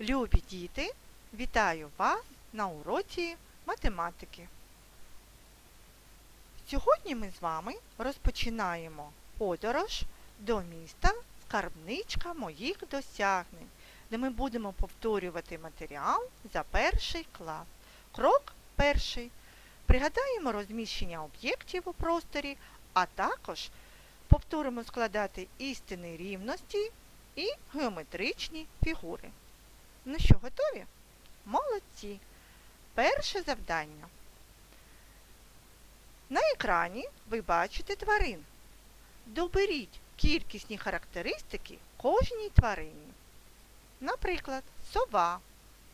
Любі діти, вітаю вас на уроці математики. Сьогодні ми з вами розпочинаємо подорож до міста Скарбничка моїх досягнень, де ми будемо повторювати матеріал за перший клас. Крок перший. Пригадаємо розміщення об'єктів у просторі, а також повторимо складати істини рівності і геометричні фігури. Ну що, готові? Молодці! Перше завдання. На екрані ви бачите тварин. Доберіть кількісні характеристики кожній тварині. Наприклад, сова,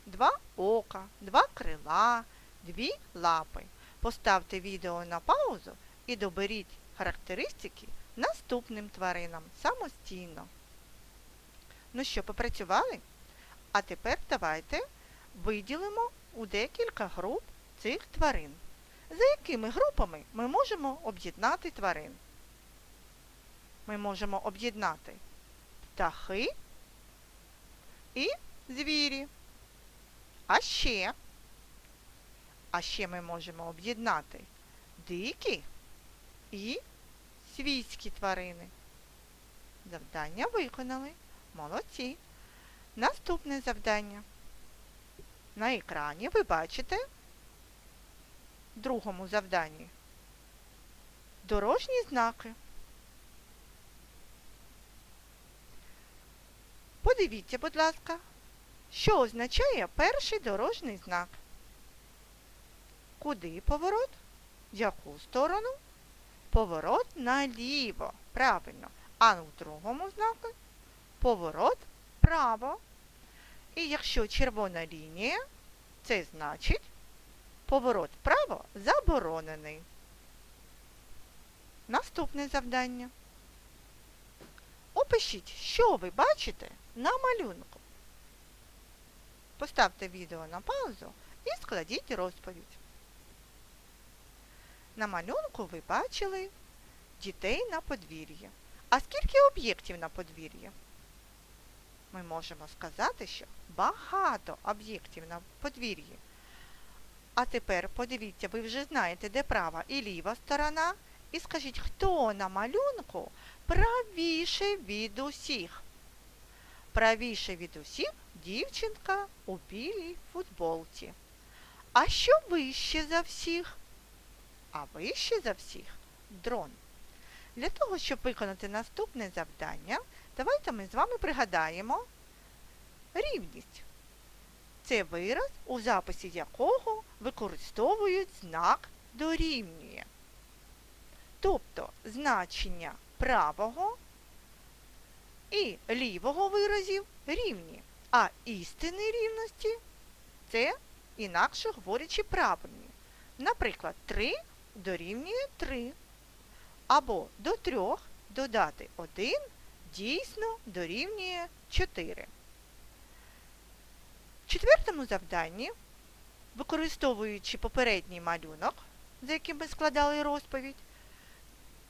два ока, два крила, дві лапи. Поставте відео на паузу і доберіть характеристики наступним тваринам самостійно. Ну що, попрацювали? А тепер давайте виділимо у декілька груп цих тварин. За якими групами ми можемо об'єднати тварин? Ми можемо об'єднати птахи і звірі. А ще, а ще ми можемо об'єднати дикі і свійські тварини. Завдання виконали. Молодці. Наступне завдання. На екрані ви бачите в другому завданні дорожні знаки. Подивіться, будь ласка, що означає перший дорожній знак. Куди поворот? В яку сторону? Поворот наліво. Правильно. А в другому знаку поворот вправо. І якщо червона лінія, це значить поворот вправо заборонений. Наступне завдання. Опишіть, що ви бачите на малюнку. Поставте відео на паузу і складіть розповідь. На малюнку ви бачили дітей на подвір'ї. А скільки об'єктів на подвір'ї? Ми можемо сказати, що багато об'єктів на подвір'ї. А тепер подивіться, ви вже знаєте, де права і ліва сторона. І скажіть, хто на малюнку правіше від усіх? Правіше від усіх дівчинка у білій футболці. А що вище за всіх? А вище за всіх дрон. Для того, щоб виконати наступне завдання, давайте ми з вами пригадаємо рівність. Це вираз, у записі якого використовують знак дорівнює. Тобто значення правого і лівого виразів рівні, а істини рівності це, інакше говорячи, правильні. Наприклад, 3 дорівнює 3. Або до 3 додати 1 дійсно дорівнює 4. В четвертому завданні, використовуючи попередній малюнок, за яким ми складали розповідь,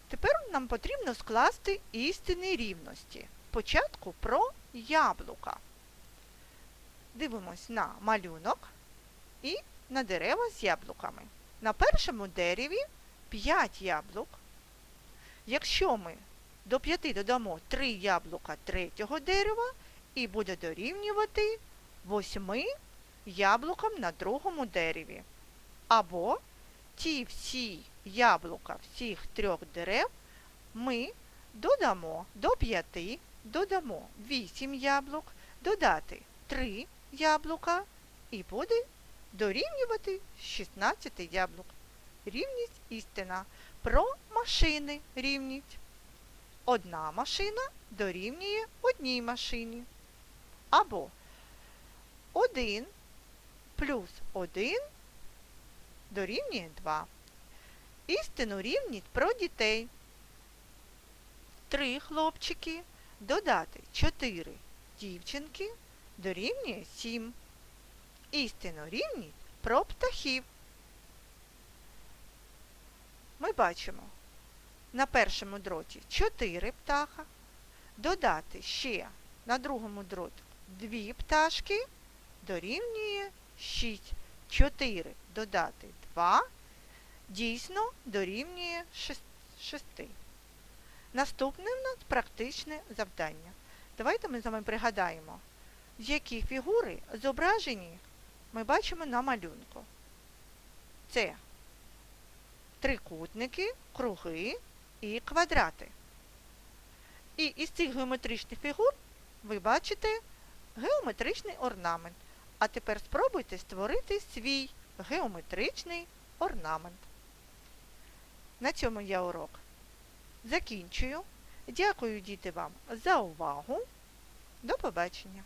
тепер нам потрібно скласти істини рівності. Спочатку про яблука. Дивимось на малюнок і на дерева з яблуками. На першому дереві 5 яблук. Якщо ми до 5 додамо 3 яблука третього дерева і буде дорівнювати 8 яблукам на другому дереві. Або ті всі яблука всіх трьох дерев ми додамо до 5, додамо 8 яблук, додати 3 яблука і буде дорівнювати 16 яблук. Рівність істина. Про машини рівність. Одна машина дорівнює одній машині. Або 1 плюс 1 дорівнює 2. Істину рівність про дітей. Три хлопчики додати 4 дівчинки дорівнює 7. Істину рівність про птахів. Ми бачимо на першому дроті 4 птаха, додати ще на другому дроті 2 пташки дорівнює 6. 4 додати 2 дійсно дорівнює 6. Наступне в нас практичне завдання. Давайте ми з вами пригадаємо, які фігури зображені ми бачимо на малюнку. Це трикутники, круги і квадрати. І із цих геометричних фігур ви бачите геометричний орнамент. А тепер спробуйте створити свій геометричний орнамент. На цьому я урок закінчую. Дякую, діти, вам за увагу. До побачення!